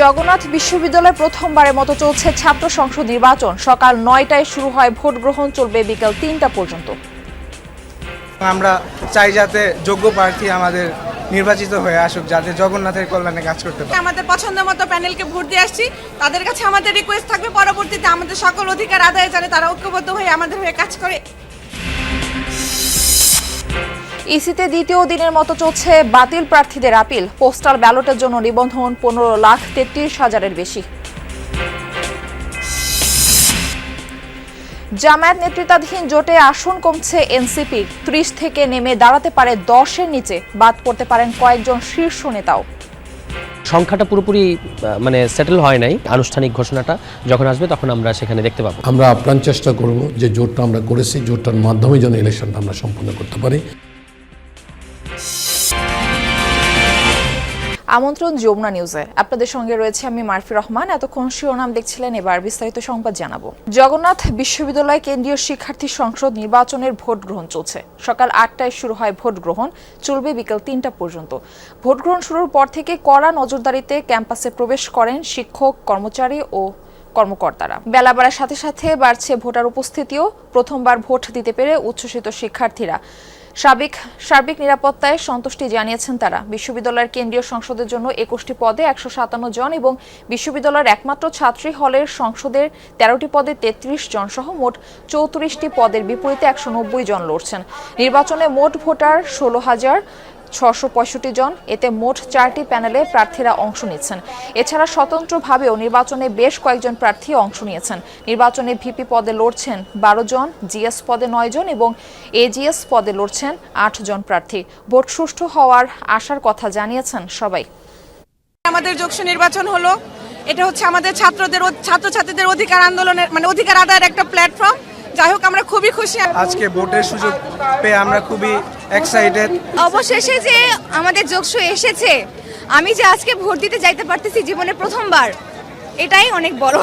জগন্নাথ বিশ্ববিদ্যালয়ে প্রথমবারের মতো চলছে ছাত্র সংসদ নির্বাচন। সকাল নয়টায় শুরু হয় ভোট গ্রহণ চলবে বিকেল তিনটা পর্যন্ত। আমরা চাই যাতে যোগ্য প্রার্থী আমাদের নির্বাচিত হয়ে আসুক যাতে জগন্নাথের কল্যাণে কাজ করতে পারে। আমাদের পছন্দ মতো প্যানেলকে ভোট দিয়ে আসছি। তাদের কাছে আমাদের রিকোয়েস্ট থাকবে। পরবর্তীতে আমাদের সকল অধিকার আদায় জানে তারা ঐক্যবদ্ধ হয়ে আমাদের হয়ে কাজ করে। ইসিতে দ্বিতীয় দিনের মতো চলছে বাতিল প্রার্থীদের আপিল। পোস্টাল ব্যালটের জন্য নিবন্ধন পনেরো লাখ তেত্রিশ হাজারের বেশি। জামায়াত নেতৃত্বাধীন জোটে আসন কমছে এনসিপি ত্রিশ থেকে নেমে দাঁড়াতে পারে দশের নিচে বাদ পড়তে পারেন কয়েকজন শীর্ষ নেতাও। সংখ্যাটা পুরোপুরি আহ, মানে সেটেল হয় নাই আনুষ্ঠানিক ঘোষণাটা। যখন আসবে তখন আমরা সেখানে দেখতে পাবো। আমরা আপ্রাণ চেষ্টা করব যে জোটটা আমরা করেছি জোটটার মাধ্যমে যেন ইলেকশনটা আমরা সম্পন্ন করতে পারি। আমন্ত্রণ যমুনা নিউজে। আপনাদের সঙ্গে রয়েছে আমি মারফি রহমান। এতক্ষণ শিরোনাম দেখছিলেন এবার বিস্তারিত সংবাদ জানাব। জগন্নাথ বিশ্ববিদ্যালয় কেন্দ্রীয় শিক্ষার্থী সংসদ নির্বাচনের ভোট গ্রহণ চলছে। সকাল আটটায় শুরু হয় ভোট গ্রহণ, চলবে বিকেল তিনটা পর্যন্ত। ভোট গ্রহণ শুরুর পর থেকে কড়া নজরদারিতে ক্যাম্পাসে প্রবেশ করেন শিক্ষক, কর্মচারী ও কর্মকর্তারা। বেলা বাড়ার সাথে সাথে বাড়ছে ভোটার উপস্থিতিও। প্রথমবার ভোট দিতে পেরে উচ্ছ্বসিত শিক্ষার্থীরা। সার্বিক সার্বিক নিরাপত্তায় সন্তুষ্টি জানিয়েছেন তারা। বিশ্ববিদ্যালয়ের কেন্দ্রীয় সংসদের জন্য একুশটি পদে একশো সাতান্ন জন এবং বিশ্ববিদ্যালয়ের একমাত্র ছাত্রী হলের সংসদের তেরোটি পদে তেত্রিশ জন সহ মোট চৌত্রিশটি পদের বিপরীতে একশো নব্বই জন লড়ছেন। নির্বাচনে মোট ভোটার ষোলো হাজার ছশো জন। এতে মোট চারটি প্যানেলে প্রার্থীরা অংশ নিচ্ছেন। এছাড়া স্বতন্ত্রভাবেও নির্বাচনে বেশ কয়েকজন প্রার্থী অংশ নিয়েছেন। নির্বাচনে ভিপি পদে লড়ছেন বারো জন, জিএস পদে নয় জন এবং এজিএস পদে লড়ছেন আট জন প্রার্থী। ভোট সুষ্ঠু হওয়ার আশার কথা জানিয়েছেন সবাই। আমাদের যোগসু নির্বাচন হলো। এটা হচ্ছে আমাদের ছাত্রদের ছাত্রছাত্রীদের অধিকার আন্দোলনের মানে অধিকার আদায়ের একটা প্ল্যাটফর্ম যাই হোক আমরা খুবই খুশি আজকে ভোটের সুযোগ পেয়ে আমরা খুবই এক্সাইটেড অবশেষে যে আমাদের যোগসু এসেছে আমি যে আজকে ভোট দিতে যাইতে পারতেছি জীবনে প্রথমবার এটাই অনেক বড়।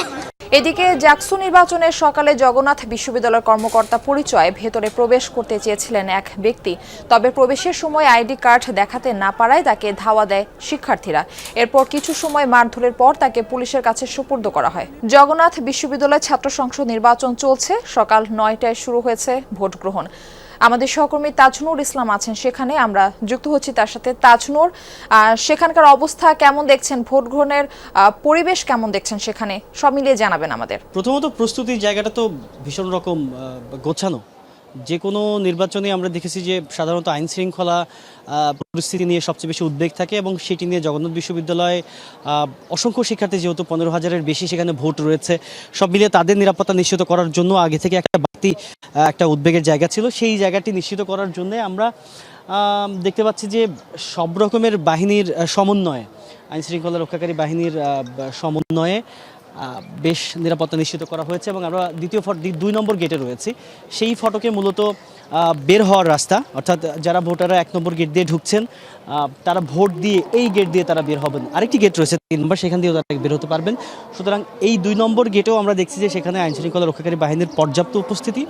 এদিকে জাকসু নির্বাচনের সকালে জগন্নাথ বিশ্ববিদ্যালয়ের কর্মকর্তা পরিচয়ে ভেতরে প্রবেশ করতে চেয়েছিলেন এক ব্যক্তি। তবে প্রবেশের সময় আইডি কার্ড দেখাতে না পারায় তাকে ধাওয়া দেয় শিক্ষার্থীরা। এরপর কিছু সময় মারধরের পর তাকে পুলিশের কাছে সুপর্দ করা হয়। জগন্নাথ বিশ্ববিদ্যালয় ছাত্র সংসদ নির্বাচন চলছে। সকাল নয়টায় শুরু হয়েছে ভোট গ্রহণ আমাদের সহকর্মী তাজনুর ইসলাম আছেন সেখানে। আমরা যুক্ত হচ্ছি তার সাথে তাজনুর। সেখানকার অবস্থা কেমন দেখছেন? ভোট গ্রহণের পরিবেশ কেমন দেখছেন সেখানে? সব মিলিয়ে জানাবেন আমাদের। প্রথমত প্রস্তুতির জায়গাটা তো ভীষণ রকম গোছানো। যে কোনো নির্বাচনে আমরা দেখেছি যে সাধারণত আইন শৃঙ্খলা পরিস্থিতি নিয়ে সবচেয়ে বেশি উদ্বেগ থাকে এবং সেটি নিয়ে জগন্নাথ বিশ্ববিদ্যালয়ে অসংখ্য শিক্ষার্থী যেহেতু পনেরো হাজারের বেশি সেখানে ভোট রয়েছে। সব মিলিয়ে তাদের নিরাপত্তা নিশ্চিত করার জন্য আগে থেকে একটা আহ, একটা উদ্বেগের জায়গা ছিল। সেই জায়গাটি নিশ্চিত করার জন্য আমরা দেখতে পাচ্ছি যে সব রকমের বাহিনীর সমন্বয়ে আইন শৃঙ্খলা রক্ষাকারী বাহিনীর সমন্বয়ে বেশ নিরাপত্তা নিশ্চিত করা হয়েছে এবং আমরা দ্বিতীয় ফট দুই নম্বর গেটে রয়েছি। সেই ফটকে মূলত বের হওয়ার রাস্তা অর্থাৎ যারা ভোটাররা এক নম্বর গেট দিয়ে ঢুকছেন তারা ভোট দিয়ে এই গেট দিয়ে তারা বের হবেন। আরেকটি গেট রয়েছে, তিন নম্বর, সেখান দিয়েও তারা বের হতে পারবেন। সুতরাং এই দুই নম্বর গেটেও আমরা দেখছি যে সেখানে আইন শৃঙ্খলা রক্ষাকারী বাহিনীর পর্যাপ্ত উপস্থিতি।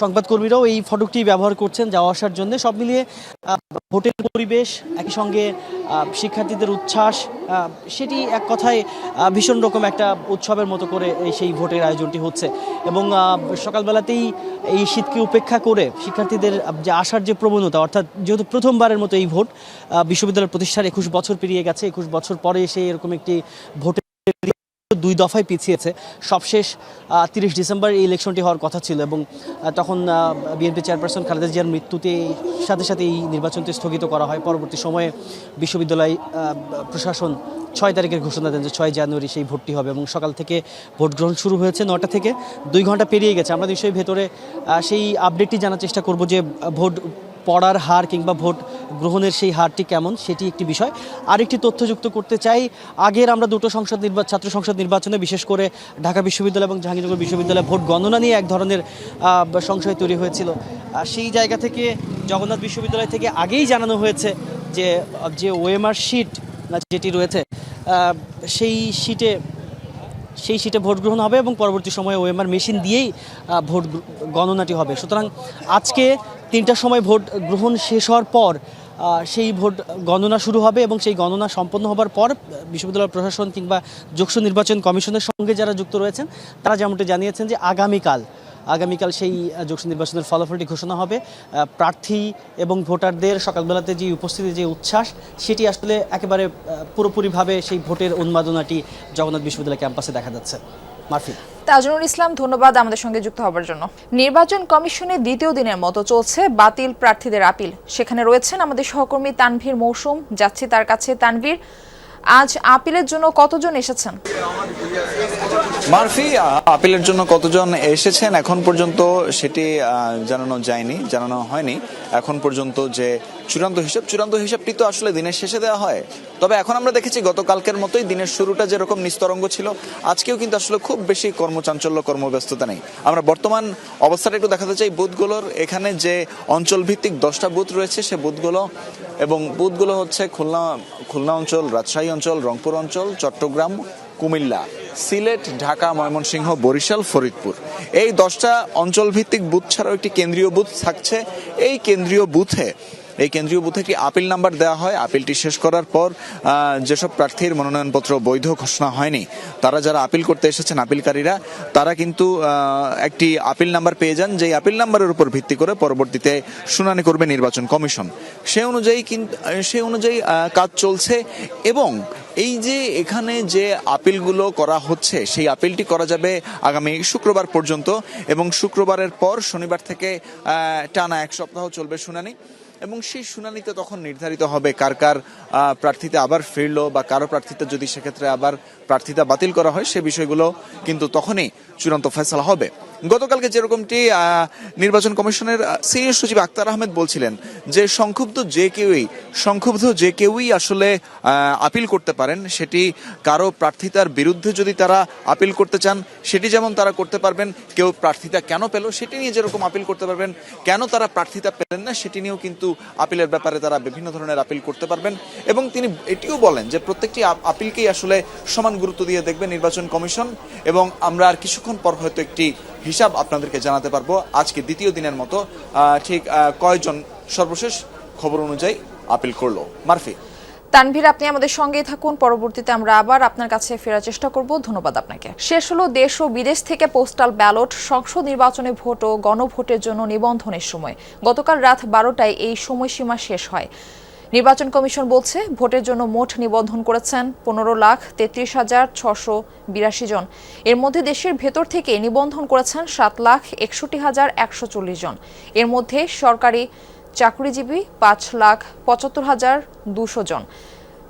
সংবাদকর্মীরাও এই ফটকটি ব্যবহার করছেন যাওয়া আসার জন্য। সব মিলিয়ে ভোটের পরিবেশ, একই সঙ্গে শিক্ষার্থীদের উচ্ছ্বাস সেটি এক কথায় ভীষণ রকম একটা উৎসবের মতো করে সেই ভোটের আয়োজনটি হচ্ছে। এবং সকালবেলাতেই এই শীতকে উপেক্ষা করে শিক্ষার্থীদের যে আসার যে প্রবণতা, অর্থাৎ যেহেতু প্রথমবারের মতো এই ভোট আহ, বিশ্ববিদ্যালয়ের প্রতিষ্ঠার একুশ বছর পেরিয়ে গেছে। একুশ বছর পরে এসে এরকম একটি ভোটের দুই দফায় পিছিয়েছে। সবশেষ তিরিশ ডিসেম্বর এই ইলেকশনটি হওয়ার কথা ছিল এবং তখন বিএনপি চেয়ারপারসন খালেদা জিয়ার মৃত্যুতে সাথে সাথে এই নির্বাচনটি স্থগিত করা হয়। পরবর্তী সময়ে বিশ্ববিদ্যালয় প্রশাসন ছয় তারিখের ঘোষণা দেন যে ছয় জানুয়ারি সেই ভোটটি হবে এবং সকাল থেকে ভোট গ্রহণ শুরু হয়েছে নটা থেকে। দুই ঘণ্টা পেরিয়ে গেছে। আমরা নিশ্চয়ই ভেতরে সেই আপডেটটি জানার চেষ্টা করব যে ভোট পড়ার হার কিংবা ভোট গ্রহণের সেই হারটি কেমন, সেটি একটি বিষয়। আরেকটি তথ্যযুক্ত করতে চাই, আগের আমরা দুটো সংসদ নির্বাচন ছাত্র সংসদ নির্বাচনে, বিশেষ করে ঢাকা বিশ্ববিদ্যালয় এবং জাহাঙ্গীরনগর বিশ্ববিদ্যালয়ে ভোট গণনা নিয়ে এক ধরনের সংশয় তৈরি হয়েছিল। সেই জায়গা থেকে জগন্নাথ বিশ্ববিদ্যালয় থেকে আগেই জানানো হয়েছে যে যে ওএমআর শিট যেটি রয়েছে সেই শিটে, সেই সিটে ভোট গ্রহণ হবে এবং পরবর্তী সময়ে ওএমআর মেশিন দিয়েই ভোট গণনাটি হবে। সুতরাং আজকে তিনটার সময় ভোট গ্রহণ শেষ হওয়ার পর সেই ভোট গণনা শুরু হবে এবং সেই গণনা সম্পন্ন হবার পর বিশ্ববিদ্যালয় প্রশাসন কিংবা যোগসু নির্বাচন কমিশনের সঙ্গে যারা যুক্ত রয়েছেন, তারা যেমনটি জানিয়েছেন যে আগামীকাল আগামীকাল সেই যোগসু নির্বাচনের ফলাফলটি ঘোষণা হবে। প্রার্থী এবং ভোটারদের সকালবেলাতে যে উপস্থিতি যে উচ্ছ্বাস, সেটি আসলে একেবারে পুরোপুরিভাবে সেই ভোটের উন্মাদনাটি জগন্নাথ বিশ্ববিদ্যালয় ক্যাম্পাসে দেখা যাচ্ছে। মারফি তাজনুল ইসলাম ধন্যবাদ আমাদের সঙ্গে যুক্ত হবার জন্য। নির্বাচন কমিশনের দ্বিতীয় দিনের মতো চলছে বাতিল প্রার্থীদের আপিল। সেখানে রয়েছেন আমাদের সহকর্মী তানভীর মৌসুম। যাচ্ছি তার কাছে। তানভীর আজ আপিলের জন্য কতজন এসেছেন? মারফি আপিলের জন্য কতজন এসেছেন? এখন পর্যন্ত সেটি জানানো যায়নি জানানো হয়নি। এখন পর্যন্ত যে চূড়ান্ত হিসাব, চূড়ান্ত হিসাবটি তো আসলে দিনের শেষে দেওয়া হয়। তবে এখন আমরা দেখেছি গতকালকের মতোই দিনের শুরুটা যেরকম নিস্তরঙ্গ ছিল, আজকেও কিন্তু আসলে খুব বেশি কর্মচাঞ্চল্য, কর্মব্যস্ততা নেই। আমরা বর্তমান অবস্থাটা একটু দেখাতে চাই বুথগুলোর। এখানে যে অঞ্চল ভিত্তিক দশটা বুথ রয়েছে, সে বুথগুলো এবং বুথগুলো হচ্ছে খুলনা খুলনা অঞ্চল, রাজশাহী অঞ্চল, রংপুর অঞ্চল, চট্টগ্রাম, কুমিল্লা, সিলেট, ঢাকা, ময়মনসিংহ, বরিশাল, ফরিদপুর। এই দশটা অঞ্চল ভিত্তিক বুথ ছাড়াও একটি কেন্দ্রীয় বুথ থাকছে। এই কেন্দ্রীয় বুথে এই কেন্দ্রীয় বুথে একটি আপিল নাম্বার দেওয়া হয়? আপিলটি শেষ করার পর যেসব প্রার্থীর মনোনয়নপত্র বৈধ ঘোষণা হয়নি, তারা যারা আপিল করতে এসেছেন আপিলকারীরা, তারা কিন্তু একটি আপিল নাম্বার পেয়ে যান, যেই আপিল নাম্বারের উপর ভিত্তি করে পরবর্তীতে শুনানি করবে নির্বাচন কমিশন। সে অনুযায়ী কিন্তু সে অনুযায়ী কাজ চলছে এবং এই যে এখানে যে আপিলগুলো করা হচ্ছে, সেই আপিলটি করা যাবে আগামী শুক্রবার পর্যন্ত এবং শুক্রবারের পর শনিবার থেকে টানা এক সপ্তাহ চলবে শুনানি। এবং সেই শুনানিতে তখন নির্ধারিত হবে কার কার প্রার্থীতে আবার ফিরলো বা কারও প্রার্থীতে যদি সেক্ষেত্রে আবার প্রার্থীতা বাতিল করা হয়, সে বিষয়গুলো কিন্তু তখনই চূড়ান্ত ফেসলা হবে। গতকালকে যেরকমটি নির্বাচন কমিশনের সিনিয়র সচিব আক্তার আহমেদ বলছিলেন যে সংক্ষুব্ধ যে কেউই, সংক্ষুব্ধ যে কেউই আসলে আপিল করতে পারেন, সেটি কারও প্রার্থিতার বিরুদ্ধে যদি তারা আপিল করতে চান, সেটি যেমন তারা করতে পারবেন, কেউ প্রার্থিতা কেন পেল, সেটি নিয়ে যেরকম আপিল করতে পারবেন, কেন তারা প্রার্থিতা পেলেন না, সেটি নিয়েও কিন্তু আপিলের ব্যাপারে তারা বিভিন্ন ধরনের আপিল করতে পারবেন। এবং তিনি এটিও বলেন যে প্রত্যেকটি আপ- আপিলকেই আসলে সমান গুরুত্ব দিয়ে দেখবে নির্বাচন কমিশন, এবং আমরা আর কিছুক্ষণ পর হয়তো একটি হিসাব আপনাদেরকে জানাতে পারব? আজকে দ্বিতীয় দিনের মতো ঠিক কয়জন সর্বশেষ খবর অনুযায়ী আপিল করল? মারফি। তানভীর, আপনি আমাদের সঙ্গেই থাকুন। পরবর্তীতে আমরা আবার আপনার কাছে ফেরার চেষ্টা করব। ধন্যবাদ আপনাকে। শেষ হলো দেশ ও বিদেশ থেকে পোস্টাল ব্যালট, সংসদ নির্বাচনে ভোট ও গণভোটের জন্য নিবন্ধনের সময়। গতকাল রাত বারোটায় এই সময়সীমা শেষ হয়। নির্বাচন কমিশন বলছে ভোটের জন্য মোট নিবন্ধন করেছেন পনেরো লাখ তেত্রিশ হাজার ছশো বিরাশি জন। এর মধ্যে দেশের ভেতর থেকে নিবন্ধন করেছেন সাত লাখ একষট্টি হাজার একশো চল্লিশ জন। এর মধ্যে সরকারি চাকরিজীবী পাঁচ লাখ পঁচাত্তর হাজার দুশো জন।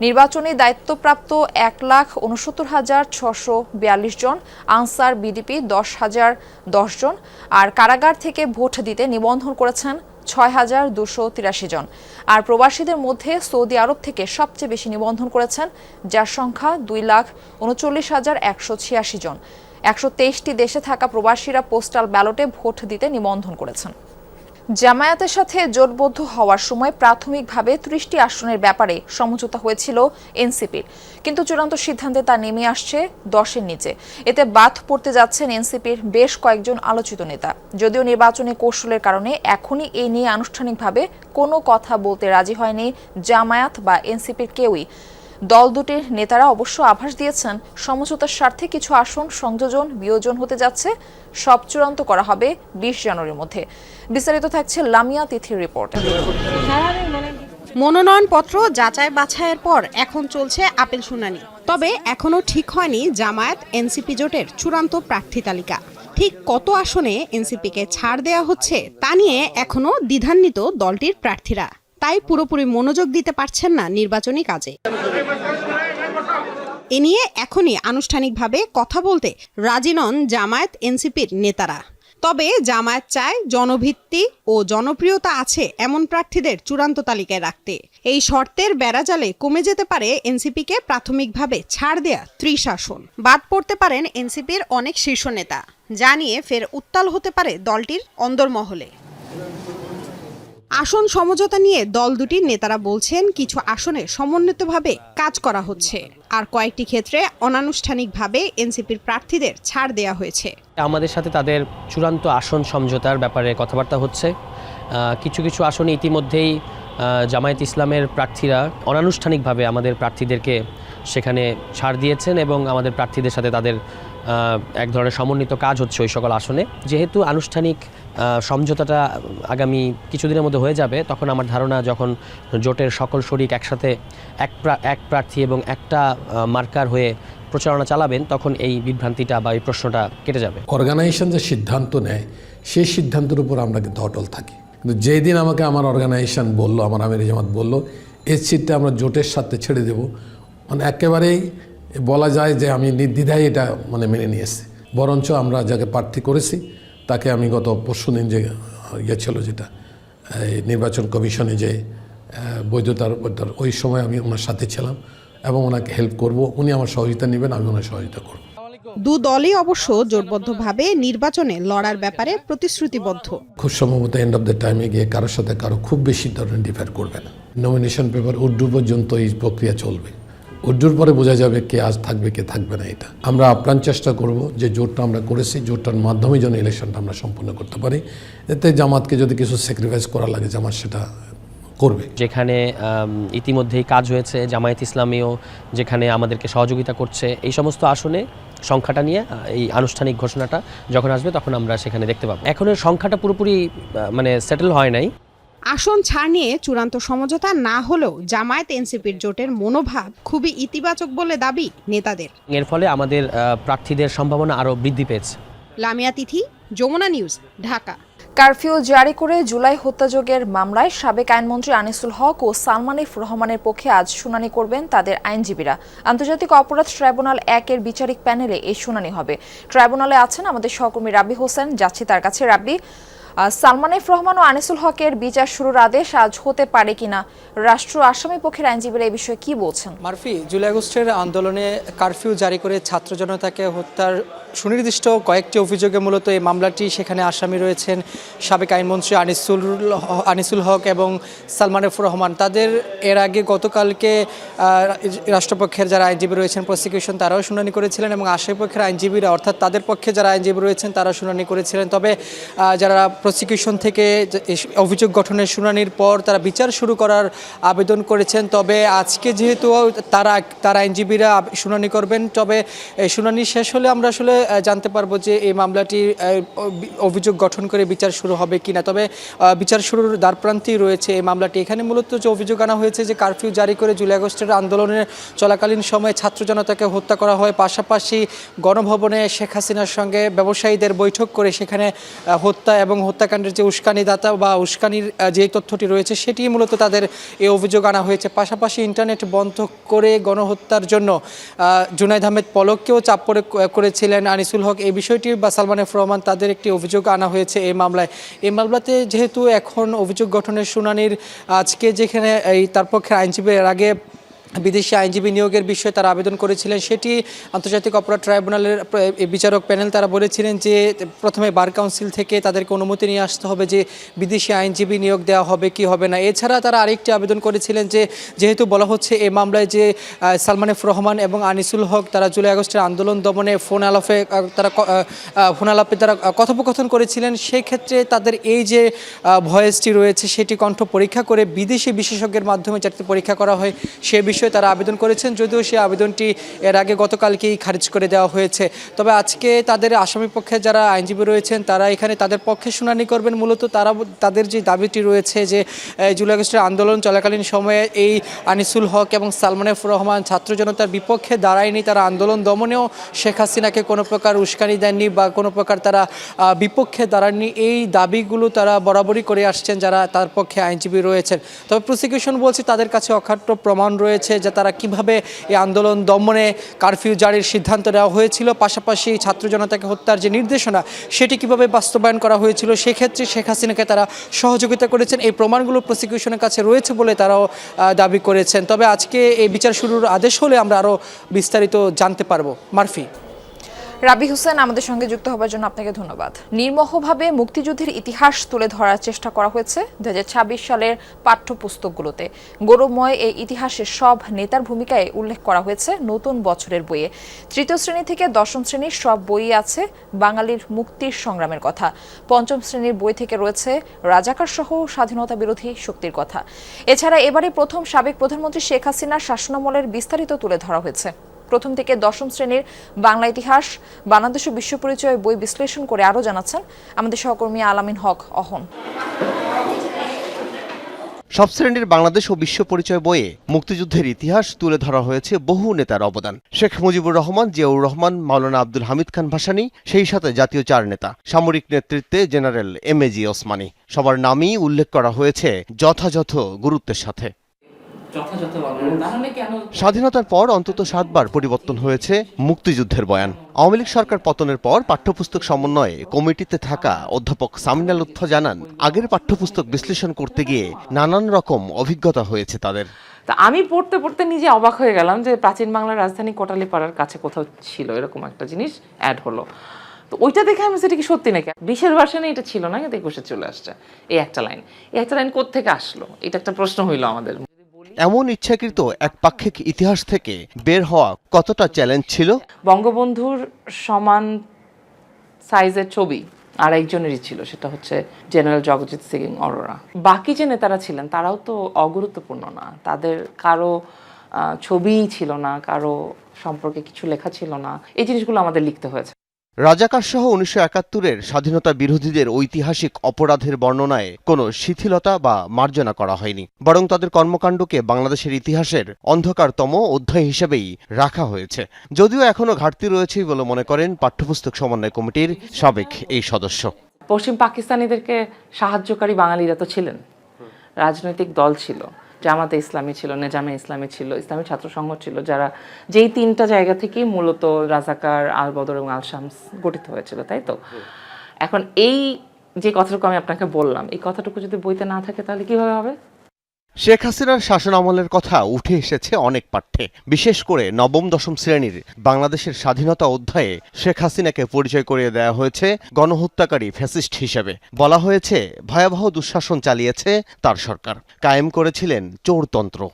নির্বাচনে দায়িত্বপ্রাপ্ত এক লাখ উনসত্তর হাজার ছশো বিয়াল্লিশ জন, আনসার বিডিপি দশ হাজার দশ জন। আর কারাগার থেকে ভোট দিতে নিবন্ধন করেছেন ছয় হাজার দুশো তিরাশি জন। আর প্রবাসীদের মধ্যে সৌদি আরব থেকে সবচেয়ে বেশি নিবন্ধন করেছেন, যার সংখ্যা দুই লাখ উনচল্লিশ হাজার একশো ছিয়াশি জন। একশো তেইশটি দেশে থাকা প্রবাসীরা পোস্টাল ব্যালটে ভোট দিতে নিবন্ধন করেছেন। জামায়াতের সাথে জোটবদ্ধ হওয়ার সময় প্রাথমিকভাবে ত্রিশটি আসনের ব্যাপারে সমঝোতা হয়েছিল এনসিপির। কিন্তু চূড়ান্ত সিদ্ধান্তে তা নেমে আসছে দশের নিচে। এতে বাদ পড়তে যাচ্ছেন এনসিপির বেশ কয়েকজন আলোচিত নেতা। যদিও নির্বাচনী কৌশলের কারণে এখনই এই নিয়ে আনুষ্ঠানিকভাবে কোনো কথা বলতে রাজি হয়নি জামায়াত বা এনসিপির কেউই। দল দুটির নেতারা অবশ্য আভাস দিয়েছেন, সমঝোতার স্বার্থে কিছু আসন সংযোজন, বিয়োজন হতে যাচ্ছে, সব চূড়ান্ত করা হবে বিশ জানুয়ারির মধ্যে। বিস্তারিত থাকছে লামিয়া তিথির রিপোর্ট। মনোনয়নপত্র যাচাই বাছাইয়ের পর এখন চলছে আপিল শুনানি। তবে এখনও ঠিক হয়নি জামায়াত এনসিপি জোটের চূড়ান্ত প্রার্থী তালিকা। ঠিক কত আসনে এনসিপিকে ছাড় দেওয়া হচ্ছে তা নিয়ে এখনও দ্বিধান্বিত দলটির প্রার্থীরা। তাই পুরোপুরি মনোযোগ দিতে পারছেন না নির্বাচনী কাজে। এ নিয়ে এখনই আনুষ্ঠানিকভাবে কথা বলতে রাজি নন জামায়াত এনসিপির নেতারা। তবে জামায়াত চায় জনভিত্তি ও জনপ্রিয়তা আছে এমন প্রার্থীদের চূড়ান্ত তালিকায় রাখতে। এই শর্তের বেড়াজালে কমে যেতে পারে এনসিপিকে প্রাথমিকভাবে ছাড় দেয়া ত্রিশাসন বাদ পড়তে পারেন এনসিপির অনেক শীর্ষ নেতা। যা নিয়ে ফের উত্তাল হতে পারে দলটির অন্দরমহলে। আসন সমঝোতা নিয়ে দল দুটির নেতারা বলছেন, কিছু আসনে সমন্বিতভাবে কাজ করা হচ্ছে। আর কয়েকটি ক্ষেত্রে অনানুষ্ঠানিকভাবে এনসিপির প্রার্থীদের ছাড় দেওয়া হয়েছে। আমাদের সাথে তাদের চূড়ান্ত আসন সমঝোতার ব্যাপারে কথাবার্তা হচ্ছে। কিছু কিছু আসনে ইতিমধ্যেই জামায়াত ইসলামের প্রার্থীরা অনানুষ্ঠানিকভাবে আমাদের প্রার্থীদেরকে সেখানে ছাড় দিয়েছেন এবং আমাদের প্রার্থীদের সাথে তাদের এক ধরনের সমন্বিত কাজ হচ্ছে ওই সকল আসনে। যেহেতু আনুষ্ঠানিক সমঝোতাটা আগামী কিছুদিনের মধ্যে হয়ে যাবে। তখন আমার ধারণা যখন জোটের সকল শরিক একসাথে এক এক প্রার্থী এবং একটা মার্কার হয়ে প্রচারণা চালাবেন, তখন এই বিভ্রান্তিটা বা এই প্রশ্নটা কেটে যাবে। অর্গানাইজেশন যে সিদ্ধান্ত নেয়, সেই সিদ্ধান্তের উপর আমরা কিন্তু অটল থাকি। কিন্তু যেদিন আমাকে আমার অর্গানাইজেশন বলল, আমার আমির জামাত বলল, এই সিটটা আমরা জোটের সাথে ছেড়ে দেব। মানে একেবারেই বলা যায় যে আমি নির্দ্বিধায় এটা মানে মেনে নিয়েছি। বরঞ্চ আমরা যাকে প্রার্থী করেছি তাকে আমি গত পরশু দিন যে ইয়ে ছিল যেটা নির্বাচন কমিশনে যে বৈধতার বৈধতার ওই সময় আমি ওনার সাথে ছিলাম এবং ওনাকে হেল্প করব। উনি আমার সহযোগিতা নেবেন আমি ওনার সহযোগিতা করব। দু দলই অবশ্য জোটবদ্ধভাবে নির্বাচনে লড়ার ব্যাপারে প্রতিশ্রুতিবদ্ধ। খুব সম্ভবত এন্ড অফ দ্য টাইমে গিয়ে কারোর সাথে কারও খুব বেশি ধরনের ডিফার করবে না। নমিনেশন পেপার উর্দু পর্যন্ত এই প্রক্রিয়া চলবে। উর্দুর পরে বোঝা যাবে কে আজ থাকবে, কে থাকবে না এটা। আমরা আপ্রাণ চেষ্টা করব যে জোটটা আমরা করেছি, জোটটার মাধ্যমে যেন ইলেকশনটা আমরা সম্পূর্ণ করতে পারি। এতে জামাতকে যদি কিছু স্যাক্রিফাইস করা লাগে, জামাত সেটা করবে। যেখানে ইতিমধ্যেই কাজ হয়েছে, জামায়াত ইসলামীও যেখানে আমাদেরকে সহযোগিতা করছে, এই সমস্ত আসনে সংখ্যাটা নিয়ে এই আনুষ্ঠানিক ঘোষণাটা যখন আসবে তখন আমরা সেখানে দেখতে পাবো। এখন সংখ্যাটা পুরোপুরি মানে সেটেল হয় নাই। আসন ছাড় নিয়ে চূড়ান্ত সমঝোতা না হলেও জামায়াত এনসিপির জোটের মনোভাব খুবই ইতিবাচক বলে দাবি নেতাদের। এর ফলে আমাদের প্রার্থীদের সম্ভাবনা আরও বৃদ্ধি পেয়েছে। লামিয়া তিথি যমুনা নিউজ ঢাকা। কারফিউ জারি করে জুলাই হত্যাযোগের মামলায় সাবেক আইনমন্ত্রী আনিসুল হক ও সালমান এফ রহমানের পক্ষে আজ শুনানি করবেন তাদের আইনজীবীরা। আন্তর্জাতিক অপরাধ ট্রাইব্যুনাল একের বিচারিক প্যানেলে এই শুনানি হবে। ট্রাইব্যুনালে আছেন আমাদের সহকর্মী রাব্বি হোসেন যাচ্ছি তার কাছে। রাব্বি সালমান এফ রহমান ও আনিসুল হকের বিচার শুরুর আদেশ আজ হতে পারে কিনা? রাষ্ট্র আসামি পক্ষের আইনজীবীরা এই বিষয়ে কি বলছেন? মারফি, জুলাই আগস্টের আন্দোলনে কারফিউ জারি করে ছাত্র জনতাকে হত্যার সুনির্দিষ্ট কয়েকটি অভিযোগে মূলত এই মামলাটি সেখানে আসামি রয়েছেন সাবেক আইনমন্ত্রী আনিসুল আনিসুল হক এবং সালমান এফ রহমান। তাদের এর আগে গতকালকে রাষ্ট্রপক্ষের যারা আইনজীবী রয়েছেন প্রসিকিউশন তারাও শুনানি করেছিলেন এবং আসামি পক্ষের আইনজীবীরা, অর্থাৎ তাদের পক্ষে যারা আইনজীবী রয়েছেন তারা শুনানি করেছিলেন। তবে যারা প্রসিকিউশন থেকে অভিযোগ গঠনের শুনানির পর তারা বিচার শুরু করার আবেদন করেছেন। তবে আজকে যেহেতু তারা, তার আইনজীবীরা শুনানি করবেন, তবে শুনানি শেষ হলে আমরা আসলে জানতে পারব যে এই মামলাটি অভিযোগ গঠন করে বিচার শুরু হবে কিনা। তবে বিচার শুরুর দ্বারপ্রান্তেই রয়েছে এই মামলাটি। এখানে মূলত যে অভিযোগ আনা হয়েছে যে কারফিউ জারি করে জুলাই আগস্টের আন্দোলনের চলাকালীন সময়ে ছাত্র জনতাকে হত্যা করা হয়, পাশাপাশি গণভবনে শেখ হাসিনার সঙ্গে ব্যবসায়ীদের বৈঠক করে সেখানে হত্যা এবং হত্যাকাণ্ডের যে উস্কানিদাতা বা উস্কানির যে তথ্যটি রয়েছে সেটি মূলত তাদের এই অভিযোগ আনা হয়েছে। পাশাপাশি ইন্টারনেট বন্ধ করে গণহত্যার জন্য জুনাইদ আহমেদ পলককেও চাপ করে করেছিলেন আনিসুল হক। এই বিষয়টি বা সালমান এফ রহমান তাদের একটি অভিযোগ আনা হয়েছে এই মামলায়। এই মামলাতে যেহেতু এখন অভিযোগ গঠনের শুনানির আজকে যেখানে এই তার পক্ষে আইনজীবী এর আগে বিদেশি আইনজীবী নিয়োগের বিষয়ে তারা আবেদন করেছিলেন, সেটি আন্তর্জাতিক অপরাধ ট্রাইব্যুনালের বিচারক প্যানেল তারা বলেছিলেন যে প্রথমে বার কাউন্সিল থেকে তাদেরকে অনুমতি নিয়ে আসতে হবে যে বিদেশি আইনজীবী নিয়োগ দেওয়া হবে কি হবে না। এছাড়া তারা আরেকটি আবেদন করেছিলেন যে যেহেতু বলা হচ্ছে এই মামলায় যে সালমান এফ রহমান এবং আনিসুল হক তারা জুলাই আগস্টের আন্দোলন দমনে ফোন আলাপে তারা ফোন আলাপে তারা কথোপকথন করেছিলেন সেই ক্ষেত্রে তাদের এই যে ভয়েসটি রয়েছে সেটি কণ্ঠ পরীক্ষা করে বিদেশি বিশেষজ্ঞের মাধ্যমে যাতে পরীক্ষা করা হয়, সে বিষয়ে তারা আবেদন করেছেন, যদিও সেই আবেদনটি এর আগে গতকালকেই খারিজ করে দেওয়া হয়েছে। তবে আজকে তাদের আসামি পক্ষে যারা আইনজীবী রয়েছেন, তারা এখানে তাদের পক্ষে শুনানি করবেন। মূলত তারা তাদের যে দাবিটি রয়েছে যে জুলাই আগস্টের আন্দোলন চলাকালীন সময়ে এই আনিসুল হক এবং সালমান এফ রহমান ছাত্র জনতার বিপক্ষে দাঁড়ায়নি। তারা আন্দোলন দমনেও শেখ হাসিনাকে কোনো প্রকার উস্কানি দেননি বা কোনো প্রকার তারা বিপক্ষে দাঁড়াননি। এই দাবিগুলো তারা বরাবরই করে আসছেন যারা তার পক্ষে আইনজীবী রয়েছেন। তবে প্রসিকিউশন বলছে তাদের কাছে অখাট্য প্রমাণ রয়েছে। যে তারা কীভাবে এই আন্দোলন দমনে কারফিউ জারির সিদ্ধান্ত নেওয়া হয়েছিল, পাশাপাশি ছাত্র জনতাকে হত্যার যে নির্দেশনা, সেটি কীভাবে বাস্তবায়ন করা হয়েছিল, সেক্ষেত্রে শেখ হাসিনাকে তারা সহযোগিতা করেছেন। এই প্রমাণগুলো প্রসিকিউশনের কাছে রয়েছে বলে তারাও দাবি করেছেন। তবে আজকে এই বিচার শুরুর আদেশ হলে আমরা আরও বিস্তারিত জানতে পারব। মারফি। রাবি হোসেন, আমাদের সঙ্গে যুক্ত হবার জন্য আপনাকে ধন্যবাদ। নির্মোহভাবে মুক্তিযুদ্ধের ইতিহাস তুলে ধরার চেষ্টা করা হয়েছে দু সালের পাঠ্যপুস্তকগুলোতে। গৌরবময় এই ইতিহাসের সব নেতার ভূমিকায় উল্লেখ করা হয়েছে নতুন বছরের বইয়ে। তৃতীয় শ্রেণি থেকে দশম শ্রেণির সব বইয়ে আছে বাঙালির মুক্তির সংগ্রামের কথা। পঞ্চম শ্রেণির বই থেকে রয়েছে রাজাকার সহ স্বাধীনতা বিরোধী শক্তির কথা। এছাড়া এবারে প্রথম সাবেক প্রধানমন্ত্রী শেখ হাসিনার শাসনামলের বিস্তারিত তুলে ধরা হয়েছে। প্রথম থেকে দশম শ্রেণির বাংলা ইতিহাস বাংলাদেশ বিশ্ব পরিচয় বই বিশ্লেষণ করে আরও জানাচ্ছেন আমাদের সহকর্মী আলামিন হক অহন। সব শ্রেণির বাংলাদেশ ও বিশ্ব পরিচয় বইয়ে মুক্তিযুদ্ধের ইতিহাস তুলে ধরা হয়েছে বহু নেতার অবদান। শেখ মুজিবুর রহমান, জিয়াউর রহমান, মাওলানা আব্দুল হামিদ খান ভাসানী, সেই সাথে জাতীয় চার নেতা। সামরিক নেতৃত্বে general M A G Osmani. সবার নামই উল্লেখ করা হয়েছে যথাযথ গুরুত্বের সাথে। স্বাধীনতার পর অন্তত সাতবার পরিবর্তন হয়েছে মুক্তিযুদ্ধের বয়ান। আওয়ামী লীগ সরকার পতনের পর পাঠ্যপুস্তক সমন্বয়ে কমিটিতে থাকা অধ্যাপক সামিনা লুৎফা জানান আগের পাঠ্যপুস্তক বিশ্লেষণ করতে গিয়ে নানান রকম অভিজ্ঞতা হয়েছে তাদের। তা আমি পড়তে পড়তে নিজে অবাক হয়ে গেলাম যে প্রাচীন বাংলার রাজধানী কোটালীপাড়ার কাছে কোথাও ছিল এরকম একটা জিনিস অ্যাড হলো। তো ওইটা দেখে আমি সেটা কি সত্যি নাকি? বিশের ভার্সনে এটা ছিল না কিন্তু একুশে চলে আসছে। এই একটা লাইন এই একটা লাইন কোত্থেকে আসলো? এটা একটা প্রশ্ন হইল আমাদের এমন ইচ্ছাকৃত একপাক্ষিক ইতিহাস থেকে বের হওয়া কতটা চ্যালেঞ্জ ছিল? বঙ্গবন্ধুর সমান সাইজের ছবি আর একজনেরই ছিল, সেটা হচ্ছে জেনারেল জগজিৎ সিং অরোরা বাকি যে নেতারা ছিলেন, তারাও তো অগুরুত্বপূর্ণ না। তাদের কারও ছবিই ছিল না, কারও সম্পর্কে কিছু লেখা ছিল না। এই জিনিসগুলো আমাদের লিখতে হয়েছে। রাজাকার সহ উনিশশো একাত্তরের স্বাধীনতা বিরোধীদের ঐতিহাসিক অপরাধের বর্ণনায় কোনো শিথিলতা বা মার্জনা করা হয়নি। বরং তাদের কর্মকাণ্ডকে বাংলাদেশের ইতিহাসের অন্ধকারতম অধ্যায় হিসেবেই রাখা হয়েছে। যদিও এখনও ঘাটতি রয়েছে বলে মনে করেন পাঠ্যপুস্তক সমন্বয় কমিটির সাবেক এই সদস্য। পশ্চিম পাকিস্তানিদেরকে সাহায্যকারী বাঙালিরা তো ছিলেন। রাজনৈতিক দল ছিল। জামাতে ইসলামী ছিল নেজামে ইসলামী ছিল ইসলামী ছাত্র সংঘ ছিল যারা যেই তিনটা জায়গা থেকেই মূলত রাজাকার আল বদর এবং আল শামস গঠিত হয়েছিল তাই তো? এখন এই যে কথাটুকু আমি আপনাকে বললাম এই কথাটুকু যদি বইতে না থাকে তাহলে কীভাবে হবে? শেখ হাসিনার শাসন আমলের কথা উঠে এসেছে অনেক পাঠ্যে। বিশেষ করে নবম, দশম শ্রেণির বাংলাদেশের স্বাধীনতা অধ্যায়ে শেখ হাসিনাকে পরিচয় করিয়ে দেওয়া হয়েছে গণহত্যাকারী ফ্যাসিস্ট হিসেবে। বলা হয়েছে, ভয়াবহ দুঃশাসন চালিয়েছে তার সরকার। কায়েম করেছিলেন চোরতন্ত্র।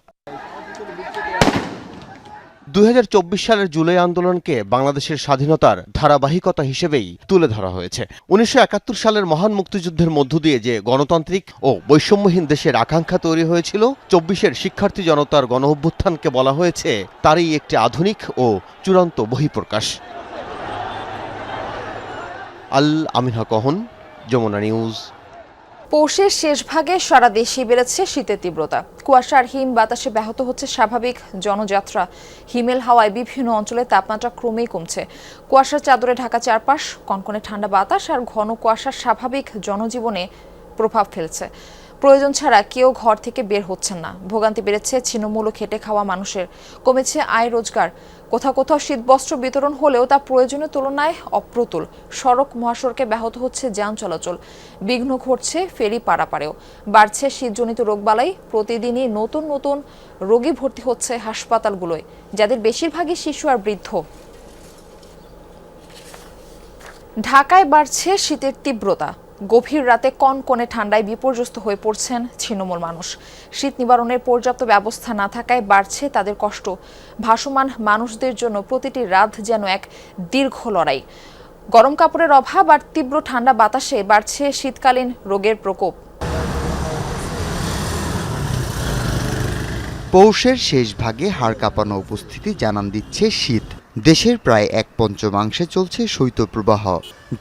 দুই হাজার চব্বিশ সালের জুলাই আন্দোলনকে বাংলাদেশের স্বাধীনতার ধারাবাহিকতা হিসেবেই তুলে ধরা হয়েছে। উনিশশো একাত্তর সালের মহান মুক্তিযুদ্ধের মধ্য দিয়ে যে গণতান্ত্রিক ও বৈষম্যহীন দেশের আকাঙ্ক্ষা তৈরি হয়েছিল, চব্বিশের শিক্ষার্থী জনতার গণ অভ্যুত্থানকে বলা হয়েছে, তারই একটি আধুনিক ও চূড়ান্ত বহিঃপ্রকাশ। আল আমিনা কহন যমুনা নিউজ। পৌষের শেষ ভাগে সারা দেশেই বেড়েছে শীতের তীব্রতা। কুয়াশার হিম বাতাসে ব্যাহত হচ্ছে স্বাভাবিক জনযাত্রা। হিমেল হাওয়ায় বিভিন্ন অঞ্চলে তাপমাত্রা ক্রমেই কমছে। কুয়াশার চাদরে ঢাকা চারপাশ, কনকনে ঠান্ডা বাতাস আর ঘন কুয়াশার স্বাভাবিক জনজীবনে প্রভাব ফেলছে। প্রয়োজন ছাড়া কেউ ঘর থেকে বের হচ্ছেন না। ভোগান্তি বেড়েছে, ছিন্নমূল খেটে খাওয়া মানুষের। কমেছে আয় রোজগার। কোথাও কোথাও শীতবস্ত্র বিতরণ হলেও তা প্রয়োজনের তুলনায় অপ্রতুল। সড়ক মহাসড়কে ব্যাহত হচ্ছে যান চলাচল। বিঘ্ন ঘটছে ফেরি পারাপারেও। বাড়ছে শীতজনিত রোগবালাই। প্রতিদিনই নতুন নতুন রোগী ভর্তি হচ্ছে হাসপাতালগুলোয়, যাদের বেশিরভাগই শিশু আর বৃদ্ধ। ঢাকায় বাড়ছে শীতের তীব্রতা। গভীর রাতে কনকনে ঠান্ডায় বিপর্যস্ত হয়ে পড়ছেন ছিন্নমূল মানুষ। শীত নিবারণের পর্যাপ্ত ব্যবস্থা না থাকায় বাড়ছে তাদের কষ্ট। ভাসমান মানুষদের জন্য প্রতিটি রাত যেন এক দীর্ঘ লড়াই। গরম কাপড়ের অভাব আর তীব্র ঠান্ডা বাতাসে বাড়ছে শীতকালীন রোগের প্রকোপ। পৌষের শেষ ভাগে হাড় কাঁপানো উপস্থিতি জানান দিচ্ছে শীত। দেশের প্রায় এক পঞ্চমাংশে চলছে শৈত্যপ্রবাহ।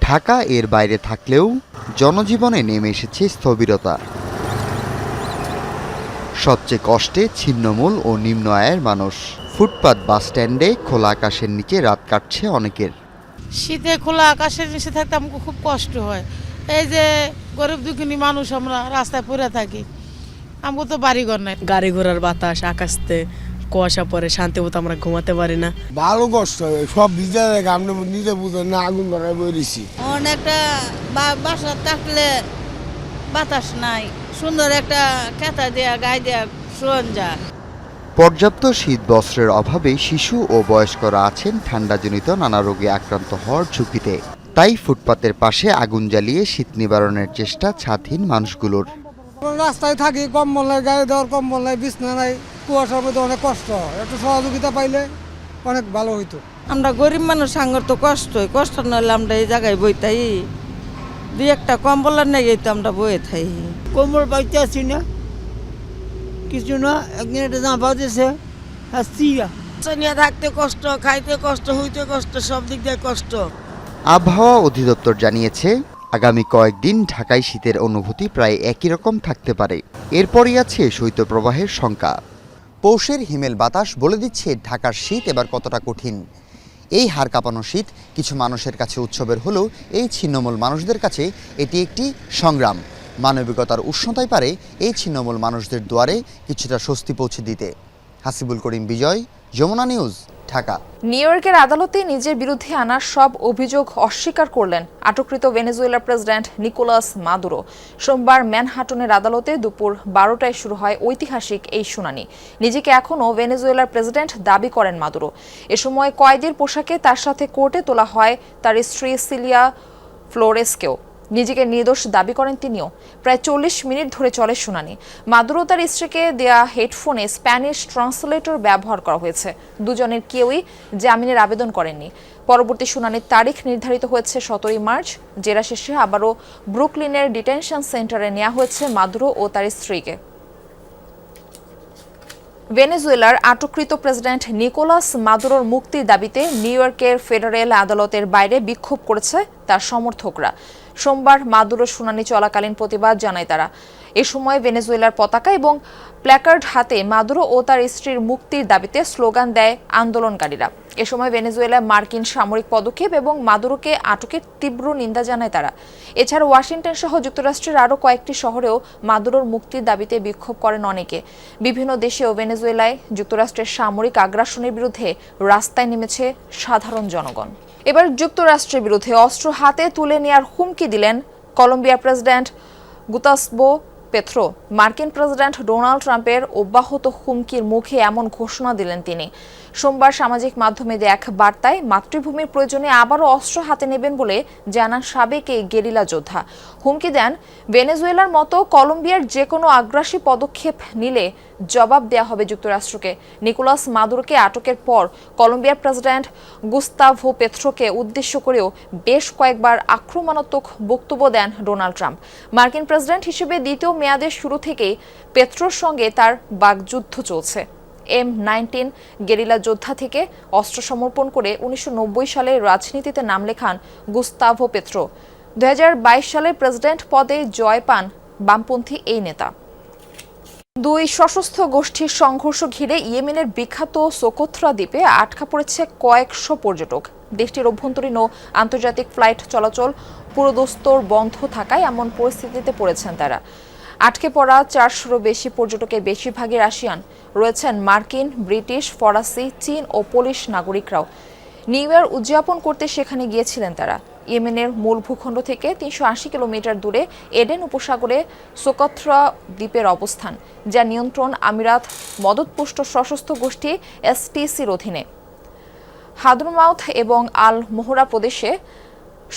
ঢাকা এর বাইরে থাকলেও জনজীবনে নেমে এসেছে স্থবিরতা। সবচেয়ে কষ্টে ছিন্নমূল ও নিম্ন আয়ের মানুষ। ফুটপাত বাস স্ট্যান্ডে খোলা আকাশের নিচে রাত কাটছে অনেকের। শীতে খোলা আকাশের নিচে থাকতে আমাকে খুব কষ্ট হয়। এই যে গরিব দুঃখিনী মানুষ আমরা রাস্তায় পড়ে থাকি আমাকে তো বাড়িঘর নাই। গাড়ি ঘোড়ার বাতাস আকাশতে কুয়াশা পরে শান্তি মতো আমরা ঘুমাতে পারি না। ভালো কষ্ট সব ভিজা দেখে আপনি নিজে বুঝেন না আগুন ধরায় বেরিয়েছি অনেকটা বাসা থাকলে বাতাস নাই সুন্দর একটা খেতা দেয়া গায়ে দেয়া শোন যায় পর্যাপ্ত শীত বস্ত্রের অভাবে শিশু ও বয়স্করা আছেন ঠান্ডাজনিত নানা রোগে আক্রান্ত হওয়ার ঝুঁকিতে। তাই ফুটপাতের পাশে আগুন জ্বালিয়ে শীত নিবারণের চেষ্টা ছাদহীন মানুষগুলোর। রাস্তায় থাকি কম্বল নাই গায়ে দেওয়ার কম্বল নাই বিছনা নাই কুয়াশার মধ্যে অনেক কষ্ট। একটু সহযোগিতা পাইলে অনেক ভালো হইতো। আমরা গরিব মানুষ সাঙ্গর তো কষ্ট হয় কষ্ট নইলে আমরা এই জায়গায় বইতাই দুই একটা কম্বলের নেই তো আমরা বয়ে থাই। কম্বল পাইতে আছি না। কিছু না একদিন একটা জামা আসছি নিয়ে থাকতে কষ্ট খাইতে কষ্ট হইতে কষ্ট সব দিক দিয়ে কষ্ট। আবহাওয়া অধিদপ্তর জানিয়েছে আগামী কয়েকদিন ঢাকায় শীতের অনুভূতি প্রায় একই রকম থাকতে পারে। এরপরই আছে শৈত্যপ্রবাহের শঙ্কা। পৌষের হিমেল বাতাস বলে দিচ্ছে ঢাকার শীত এবার কতটা কঠিন। এই হার কাঁপানো শীত কিছু মানুষের কাছে উৎসবের হলেও এই ছিন্নমূল মানুষদের কাছে এটি একটি সংগ্রাম। মানবিকতার উষ্ণতাই পারে এই ছিন্নমূল মানুষদের দুয়ারে কিছুটা স্বস্তি পৌঁছে দিতে। হাসিবুল করিম বিজয়, যমুনা নিউজ। ঢাকা। নিউ ইয়র্কের আদালতে নিজের বিরুদ্ধে আনা সব অভিযোগ অস্বীকার করলেন আটককৃত ভেনেজুয়েলার প্রেসিডেন্ট নিকোলাস মাদুরো। সোমবার ম্যানহাটনের আদালতে দুপুর বারোটায় শুরু হয় ঐতিহাসিক এই শুনানি। নিজেকে এখনও ভেনেজুয়েলার প্রেসিডেন্ট দাবি করেন মাদুরো। এ সময় কয়েদের পোশাকে তার সাথে কোর্টে তোলা হয় তার স্ত্রী সিলিয়া ফ্লোরেসকেও। নিজেকে নির্দোষ দাবি করেন তিনিও। প্রায় চল্লিশ মিনিট ধরে চলে শুনানি। মাদুরো তার স্ত্রীকে দেয়া হেডফোনে স্প্যানিশ ট্রান্সলেটর ব্যবহার করা হয়েছে। দুজনের কেউই জামিনের আবেদন করেননি। পরবর্তী শুনানির তারিখ নির্ধারিত হয়েছে সতেরোই মার্চ। জেরা শেষে আবারও ব্রুকলিনের ডিটেনশন সেন্টারে নেওয়া হয়েছে মাদুরো ও তার স্ত্রীকে। ভেনেজুয়েলার আটককৃত প্রেসিডেন্ট নিকোলাস মাদুরোর মুক্তির দাবিতে নিউ ইয়র্কের ফেডারেল আদালতের বাইরে বিক্ষোভ করেছে তার সমর্থকরা। সোমবার মাদুরো শুনানি চলাকালীন প্রতিবাদ জানায় তারা। এ সময় ভেনেজুয়েলার পতাকা এবং প্ল্যাকার্ড হাতে মাদুরো ও তার স্ত্রীর মুক্তির দাবিতে স্লোগান দেয় আন্দোলনকারীরা। এ সময় ভেনেজুয়েলায় মার্কিন সামরিক পদক্ষেপ এবং মাদুরোকে আটকের তীব্র নিন্দা জানায় তারা। এছাড়া ওয়াশিংটন সহ যুক্তরাষ্ট্রের আরও কয়েকটি শহরেও মাদুরোর মুক্তির দাবিতে বিক্ষোভ করেন অনেকে। বিভিন্ন দেশেও ভেনেজুয়েলায় যুক্তরাষ্ট্রের সামরিক আগ্রাসনের বিরুদ্ধে রাস্তায় নেমেছে সাধারণ জনগণ। এবার যুক্তরাষ্ট্রের বিরুদ্ধে অস্ত্র হাতে তুলে নেয়ার হুমকি দিলেন কলম্বিয়ার প্রেসিডেন্ট গুতাসবো পেথ্রো মার্কিন প্রেসিডেন্ট ডোনাল্ড ট্রাম্পের অব্যাহত হুমকির মুখে এমন ঘোষণা দিলেন তিনি। সোমবার সামাজিক মাধ্যমে এক বার্তায় মাতৃভূমির প্রয়োজনে আবারও অস্ত্র হাতে নেবেন বলে জানান সাবেক এই গেরিলা যোদ্ধা। হুমকি দেন ভেনেজুয়েলার মতো কলম্বিয়ার যে কোনো আগ্রাসী পদক্ষেপ নিলে জবাব দেয়া হবে যুক্তরাষ্ট্রকে। নিকোলাস মাদুরোকে আটকের পর কলম্বিয়ার প্রেসিডেন্ট গুস্তাভো পেথ্রোকে উদ্দেশ্য করেও বেশ কয়েকবার আক্রমণাত্মক বক্তব্য দেন ডোনাল্ড ট্রাম্প। মার্কিন প্রেসিডেন্ট হিসেবে দ্বিতীয় মেয়াদের শুরু থেকেই পেথ্রোর সঙ্গে তার বাগযুদ্ধ চলছে। এম নাইনটিন গেরিলা যোদ্ধা থেকে অস্ত্র সমর্পণ করে উনিশশো নব্বই সালে রাজনীতিতে নাম লেখান গুস্তাভো পেত্রো। দু সালে প্রেসিডেন্ট পদে জয় পান বামপন্থী এই নেতা। দুই সশস্ত্র গোষ্ঠীর সংঘর্ষ ঘিরে ইয়েমেনের বিখ্যাত সোকোথ্রা দ্বীপে আটকা পড়েছে কয়েকশো পর্যটক। দেশটির অভ্যন্তরীণ ও আন্তর্জাতিক ফ্লাইট চলাচল পুরোদস্তর বন্ধ থাকায় এমন পরিস্থিতিতে পড়েছেন তারা। আটকে পড়া চারশোরও বেশি পর্যটকের বেশিরভাগই রাশিয়ান রয়েছেন মার্কিন, ব্রিটিশ, ফরাসি, চীন ও পোলিশ নাগরিকরাও। নিউ ইয়ার উদযাপন করতে সেখানে গিয়েছিলেন তারা। ইয়েমেনের মূল ভূখণ্ড থেকে তিনশো আশি কিলোমিটার দূরে এডেন উপসাগরে সোকথ্রা দ্বীপের অবস্থান যা নিয়ন্ত্রণ আমিরাত মদতপুষ্ট সশস্ত্র গোষ্ঠী এসটিসির অধীনে। হাদরমাউথ এবং আল মোহরা প্রদেশে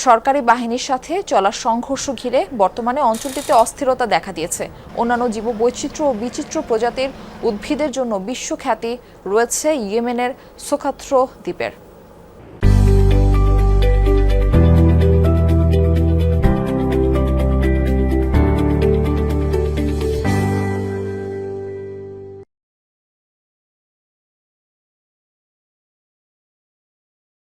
সরকারি বাহিনীর সাথে চলা সংঘর্ষ ঘিরে বর্তমানে অঞ্চলটিতে অস্থিরতা দেখা দিয়েছে। অন্যান্য জীব বৈচিত্র্য ও বিচিত্র প্রজাতির উদ্ভিদের জন্য বিশ্বখ্যাতি রয়েছে ইয়েমেনের সোখাত্র দ্বীপের।